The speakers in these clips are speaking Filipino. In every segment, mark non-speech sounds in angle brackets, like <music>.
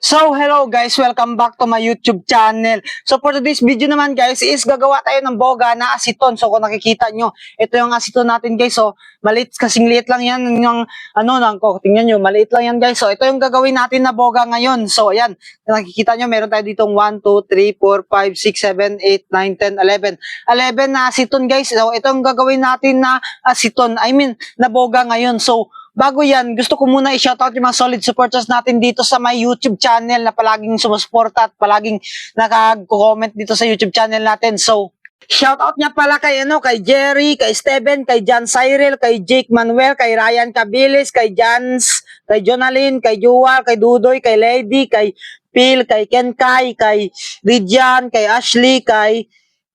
So, hello guys, welcome back to my YouTube channel. So, for today's video naman guys, is gagawa tayo ng boga na asiton. So, kung nakikita nyo, ito yung asiton natin guys. So, maliit, kasing liit lang yan yung, ano, nang ko, tingnan nyo, maliit lang yan guys. So, ito yung gagawin natin na boga ngayon. So, ayan, nakikita nyo, meron tayo ditong 1, 2, 3, 4, 5, 6, 7, 8, 9, 10, 11. 11 na asiton guys. So, ito yung gagawin natin na asiton. I mean, na boga ngayon. So, Bago yan, gusto ko muna i-shoutout yung mga solid supporters natin dito sa my YouTube channel na palaging sumusuporta at palaging nakag-comment dito sa YouTube channel natin. So, shoutout niya pala kay ano, kay Jerry, kay Steven, kay John Cyril, kay Jake Manuel, kay Ryan Cabilis, kay Jans, kay Jonalyn, kay Juwal, kay Dudoy, kay Lady, kay Phil, kay Ken Kai, kay Rijan, kay Ashley, kay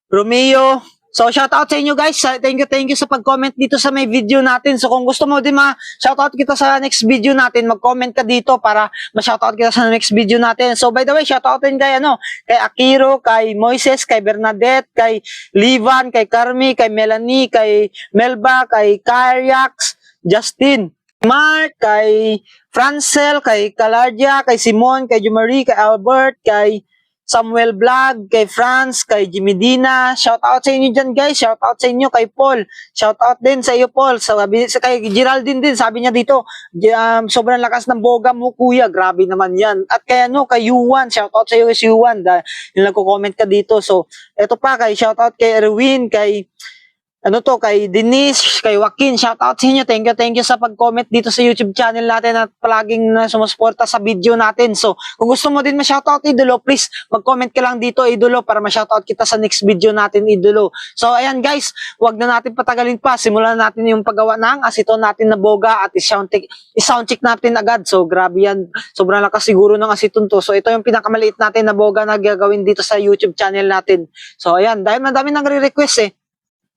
Romeo, So, shout out sa inyo guys. Thank you, thank you sa pag-comment dito sa may video natin. So, kung gusto mo din ma-shout out kita sa next video natin, mag-comment ka dito para ma-shout out kita sa next video natin. So, by the way, shout out din kay ano, kay Akiro, kay Moises, kay Bernadette, kay Livan, kay Carmi, kay Melanie, kay Melba, kay Kyryax, Justin, Mark, kay Francel, kay Kalardia, kay Simon, kay Jumari, kay Albert, kay Samuel Vlog, kay Franz, kay Jimmy Dina. Shout out sa inyo dyan guys. Shout out sa inyo kay Paul. Shout out din sa iyo Paul. Sabi, sa kay Geraldine din, sabi niya dito, um, sobrang lakas ng boga mo kuya. Grabe naman yan. At kay ano, kay Yuan. Shout out sa iyo si Yuan. Dahil nagko-comment ka dito. So, eto pa kay shout out kay Erwin, kay ano to, kay Denise, kay Joaquin, shout out sa inyo. Thank you, thank you sa pag-comment dito sa YouTube channel natin at palaging na sumusuporta sa video natin. So, kung gusto mo din ma-shoutout, idolo, please, mag-comment ka lang dito, idolo, para ma-shoutout kita sa next video natin, idolo. So, ayan guys, wag na natin patagalin pa. Simulan natin yung paggawa ng asiton natin na boga at i-sound check, i-sound check natin agad. So, grabe yan. Sobrang lakas siguro ng asiton to. So, ito yung pinakamaliit natin na boga na gagawin dito sa YouTube channel natin. So, ayan, dahil madami nagre-request eh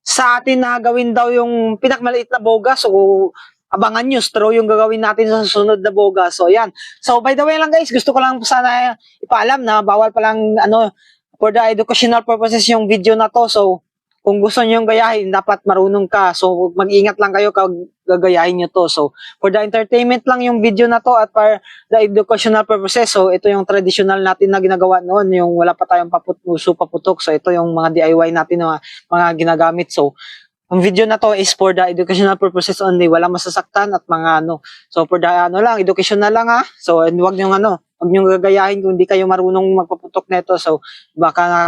sa atin na gawin daw yung pinakamaliit na boga. So, abangan nyo, straw yung gagawin natin sa susunod na boga. So, yan. So, by the way lang guys, gusto ko lang sana ipaalam na bawal palang ano, for the educational purposes yung video na to. So, kung gusto nyo yung gayahin, dapat marunong ka. So, mag-ingat lang kayo kag gagayahin nyo to. So, for the entertainment lang yung video na to at for the educational purposes. So, ito yung traditional natin na ginagawa noon, yung wala pa tayong paput uso paputok. So, ito yung mga DIY natin na mga ginagamit. So, ang video na to is for the educational purposes only. Wala masasaktan at mga ano. So, for the ano lang, educational lang ha. So, and wag nyo ano, wag nyo gagayahin kung hindi kayo marunong magpaputok nito. So, baka na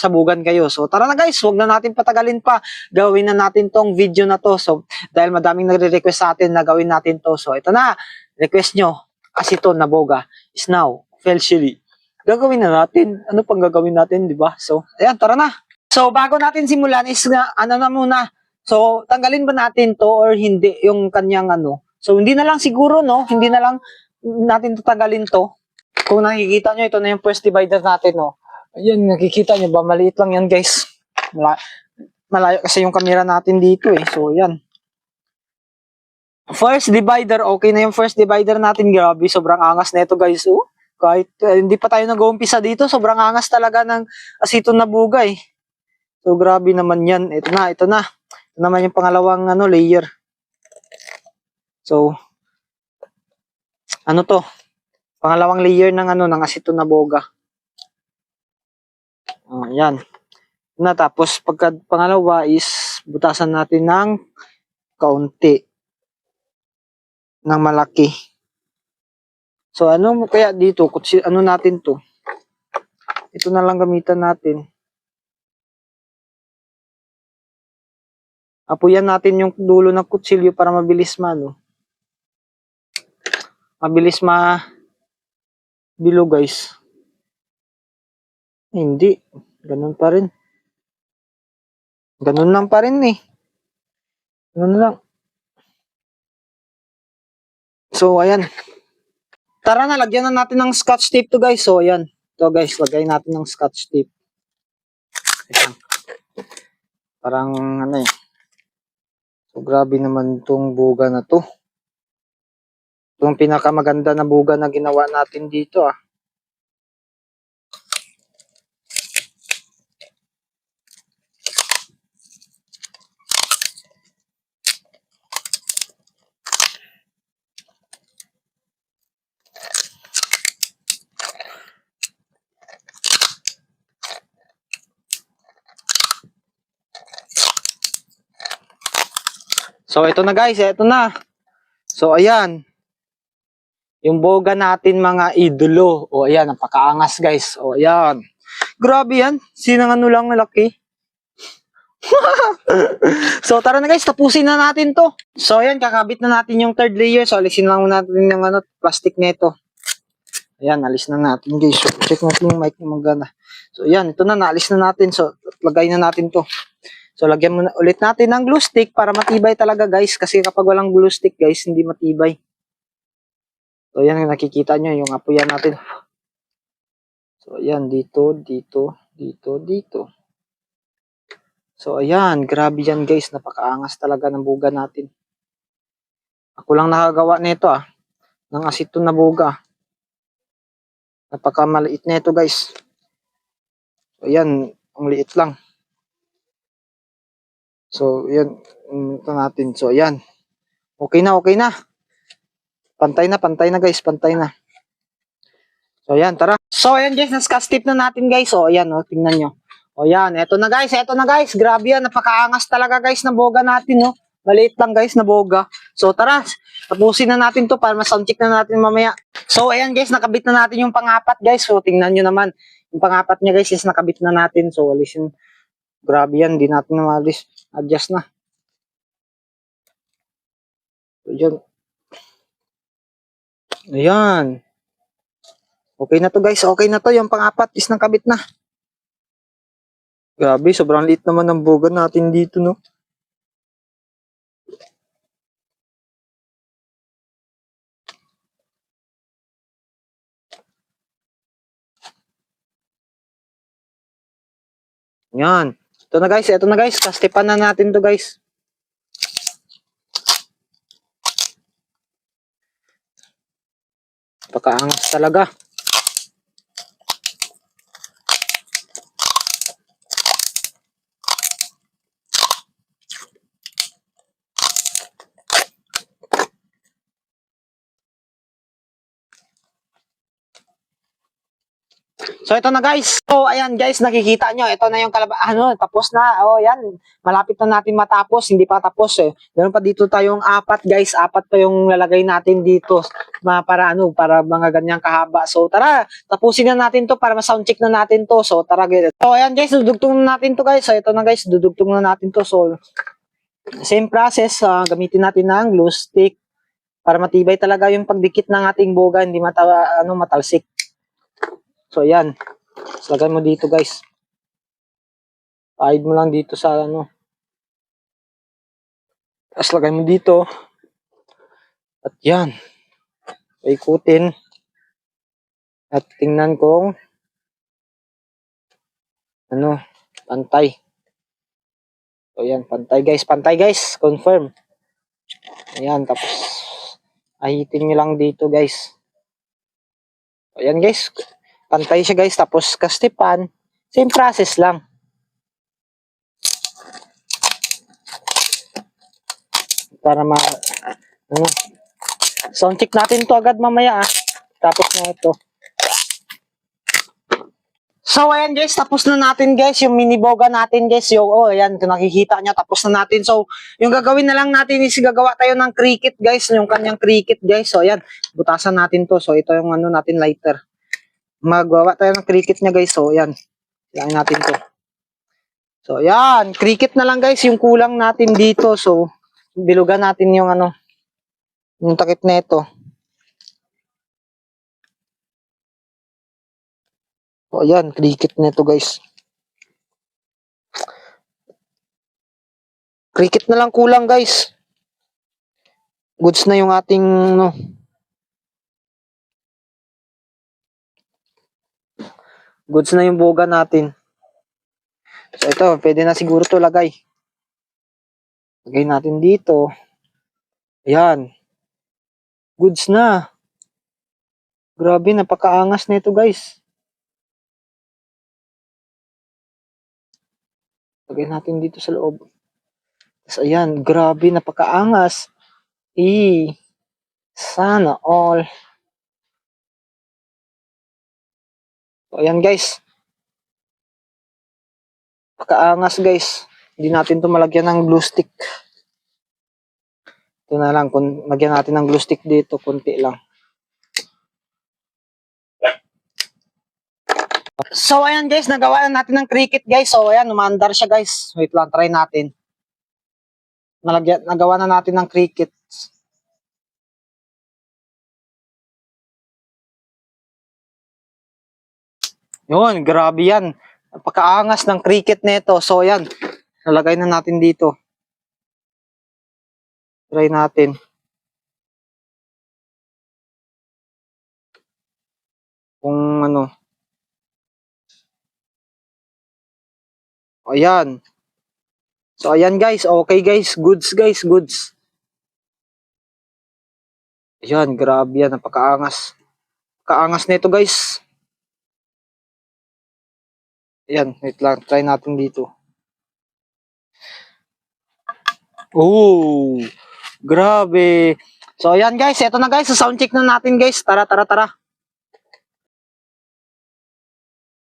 sabugan kayo. So, tara na guys, wag na natin patagalin pa. Gawin na natin tong video na to. So, dahil madaming nagre-request sa atin na gawin natin to. So, ito na. Request nyo. Asiton na boga is now officially. Gagawin na natin. Ano pang gagawin natin, di ba? So, ayan, tara na. So, bago natin simulan is nga, ano na muna. So, tanggalin ba natin to or hindi yung kanyang ano? So, hindi na lang siguro, no? Hindi na lang natin tatanggalin to. Kung nakikita nyo, ito na yung first divider natin, no? Ayan, nakikita nyo ba? Maliit lang yan, guys. Mala malayo kasi yung camera natin dito, eh. So, yan. First divider, okay na yung first divider natin. Grabe, sobrang angas na ito, guys. Oh. Kahit eh, hindi pa tayo nag-uumpisa dito, sobrang angas talaga ng asiton na bugay. So, grabe naman yan. Ito na, ito na. Ito naman yung pangalawang ano, layer. So, ano to? Pangalawang layer ng ano, ng asiton na boga. Oh, yan. Na, tapos pagka pangalawa is butasan natin ng kaunti ng malaki. So ano kaya dito, ano natin to? Ito na lang gamitan natin. Apuyan natin yung dulo ng kutsilyo para mabilis ma, no? Mabilis ma bilo, guys. Hindi. Ganun pa rin. Ganun lang pa rin, eh. Ganun lang. So, ayan. Tara na, lagyan na natin ng scotch tape to, guys. So, ayan. To, guys, lagay natin ng scotch tape. Ayan. Parang, ano eh. So, grabe naman tong buga na to. Itong pinakamaganda na buga na ginawa natin dito ah. So, ito na guys, ito na. So, ayan. Yung boga natin mga idolo. O, ayan, napakaangas guys. O, ayan. Grabe yan. Sinang ano lang laki. <laughs> so, tara na guys, tapusin na natin to. So, ayan, kakabit na natin yung third layer. So, alisin lang natin yung ano, plastic nito. Ayan, alis na natin guys. So, check natin yung mic ng magana. So, ayan, ito na, naalis na natin. So, lagay na natin to. So, lagyan muna ulit natin ng glue stick para matibay talaga guys. Kasi kapag walang glue stick guys, hindi matibay. So, ayan, nakikita nyo yung apoyan natin. So, ayan, dito, dito, dito, dito. So, ayan, grabe yan guys. Napakaangas talaga ng buga natin. Ako lang nakagawa nito ah. Ng asiton na buga. Napakamaliit na ito guys. So, ayan, ang liit lang. So, yan. Ito natin. So, ayan. Okay na, okay na. Pantay na, pantay na guys. Pantay na. So, ayan, tara. So, ayan guys. Nascast tip na natin guys. So, ayan, oh, tingnan nyo. O, yan. Eto na guys. Eto na guys. Grabe yan. Napakaangas talaga guys na boga natin, no. Maliit lang guys na boga. So, tara. Tapusin na natin to para ma-soundcheck na natin mamaya. So, ayan guys. Nakabit na natin yung pangapat guys. So, tingnan nyo naman. Yung pangapat niya guys is nakabit na natin. So, alisin. Grabe yan. Di natin na maalis. Adjust na. So, yan. Ayan. Okay na to guys. Okay na to. Yung pangapat is nakabit na. Grabe. Sobrang liit naman ng boga natin dito no. Yan. Ito na guys, ito na guys. Kastipan na natin to guys. Pakaangas talaga. So ito na guys. So ayan guys, nakikita nyo. Ito na yung kalaba ano, tapos na. Oh, yan. Malapit na natin matapos, hindi pa tapos eh. Meron pa dito tayong apat guys, apat pa yung lalagay natin dito ma para ano, para mga ganyang kahaba. So tara, tapusin na natin to para ma-sound check na natin to. So tara guys. So ayan guys, dudugtong na natin to guys. So ito na guys, dudugtong na natin to. So same process, ah, gamitin natin ng glue stick para matibay talaga yung pagdikit ng ating boga, hindi mata ano matalsik. So, ayan. Lagay mo dito, guys. Hide mo lang dito sa, ano. Tapos, lagay mo dito. At, yan. Ikutin. At, tingnan kung ano, pantay. So, yan. Pantay, guys. Pantay, guys. Confirm. Ayan. Tapos, ahitin nyo lang dito, guys. Ayan, guys. Pantay siya guys, tapos kastipan. Same process lang. Para ma... Ano? Sound check natin to agad mamaya ah. Tapos na ito. So ayan guys, tapos na natin guys yung mini boga natin guys. Yung oh ayan, kung nakikita nyo, tapos na natin. So yung gagawin na lang natin is gagawa tayo ng cricket guys, yung kanyang cricket guys. So ayan, butasan natin to. So ito yung ano natin lighter magwawa tayo ng cricket niya guys. So, yan. Kailangan natin to. So, yan. Cricket na lang guys yung kulang natin dito. So, bilugan natin yung ano, yung takip na ito. So, yan. Cricket na ito guys. Cricket na lang kulang guys. Goods na yung ating, no, goods na yung boga natin. So ito, pwede na siguro to lagay. Lagay natin dito. Ayan. Goods na. Grabe, napakaangas na ito guys. Lagay natin dito sa loob. Tapos ayan, grabe, napakaangas. Eh, sana all. So, ayan guys. Pakaangas guys. Hindi natin to malagyan ng glue stick. Ito na lang, kung lagyan natin ng glue stick dito, konti lang. So, ayan guys, nagawa na natin ng cricket guys. So, ayan, umandar siya guys. Wait lang, try natin. Nalagyan, nagawa na natin ng cricket. Yun, grabe yan. Napakaangas ng cricket nito. So, ayan, nalagay na natin dito. Try natin. Kung ano. Ayan. So, ayan guys. Okay guys. Goods guys. Goods. Ayan. Grabe yan. Napakaangas. Kaangas nito guys. Ayan. Wait lang. Try natin dito. Oh. Grabe. So, ayan guys. Ito na guys. Sa sound check na natin guys. Tara, tara, tara.